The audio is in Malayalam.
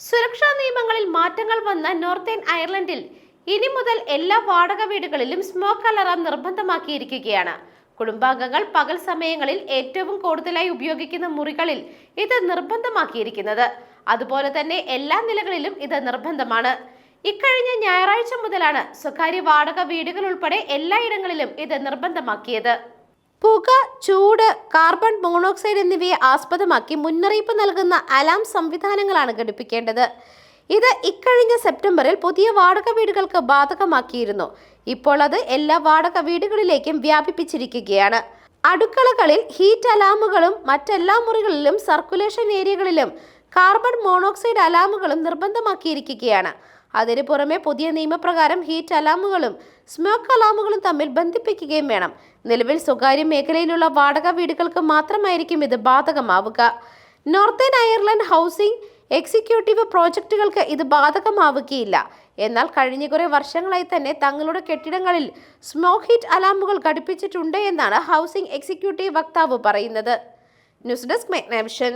സുരക്ഷാ നിയമങ്ങളിൽ മാറ്റങ്ങൾ വന്ന നോർത്തേൺ അയർലൻഡിൽ ഇനി മുതൽ എല്ലാ വാടക വീടുകളിലും സ്മോക്ക് അലറാം നിർബന്ധമാക്കിയിരിക്കുകയാണ്. കുടുംബാംഗങ്ങൾ പകൽ സമയങ്ങളിൽ ഏറ്റവും കൂടുതലായി ഉപയോഗിക്കുന്ന മുറികളിൽ ഇത് നിർബന്ധമാക്കിയിരിക്കുന്നത്. അതുപോലെ തന്നെ എല്ലാ നിലകളിലും ഇത് നിർബന്ധമാണ്. ഇക്കഴിഞ്ഞ ഞായറാഴ്ച മുതലാണ് സ്വകാര്യ വാടക വീടുകൾ ഉൾപ്പെടെ എല്ലായിടങ്ങളിലും ഇത് നിർബന്ധമാക്കിയത്. പുക ചൂട് കാർബൺ മോണോക്സൈഡ് എന്നിവയെ ആസ്പദമാക്കി മുന്നറിയിപ്പ് നൽകുന്ന അലാം സംവിധാനങ്ങളാണ് ഘടിപ്പിക്കേണ്ടത്. ഇത് ഇക്കഴിഞ്ഞ സെപ്റ്റംബറിൽ പുതിയ വാടക വീടുകൾക്ക് ബാധകമാക്കിയിരുന്നു. ഇപ്പോൾ അത് എല്ലാ വാടക വീടുകളിലേക്കും വ്യാപിപ്പിച്ചിരിക്കുകയാണ്. അടുക്കളകളിൽ ഹീറ്റ് അലാമുകളും മറ്റെല്ലാ മുറികളിലും സർക്കുലേഷൻ ഏരിയകളിലും കാർബൺ മോണോക്സൈഡ് അലാമുകളും നിർബന്ധമാക്കിയിരിക്കുകയാണ്. അതിനു പുറമെ പുതിയ നിയമപ്രകാരം ഹീറ്റ് അലാമുകളും സ്മോക്ക് അലാമുകളും തമ്മിൽ ബന്ധിപ്പിക്കുകയും വേണം. നിലവിൽ സ്വകാര്യ മേഖലയിലുള്ള വാടക വീടുകൾക്ക് മാത്രമായിരിക്കും ഇത് ബാധകമാവുക. നോർത്തേൺ അയർലൻഡ് ഹൗസിംഗ് എക്സിക്യൂട്ടീവ് പ്രോജക്റ്റുകൾക്ക് ഇത് ബാധകമാവുകയില്ല. എന്നാൽ കഴിഞ്ഞ കുറേ വർഷങ്ങളായി തന്നെ തങ്ങളുടെ കെട്ടിടങ്ങളിൽ സ്മോക്ക് ഹീറ്റ് അലാമുകൾ ഘടിപ്പിച്ചിട്ടുണ്ട് എന്നാണ് ഹൗസിംഗ് എക്സിക്യൂട്ടീവ് വക്താവ് പറയുന്നത്. News desk മെഗ്നാവിഷൻ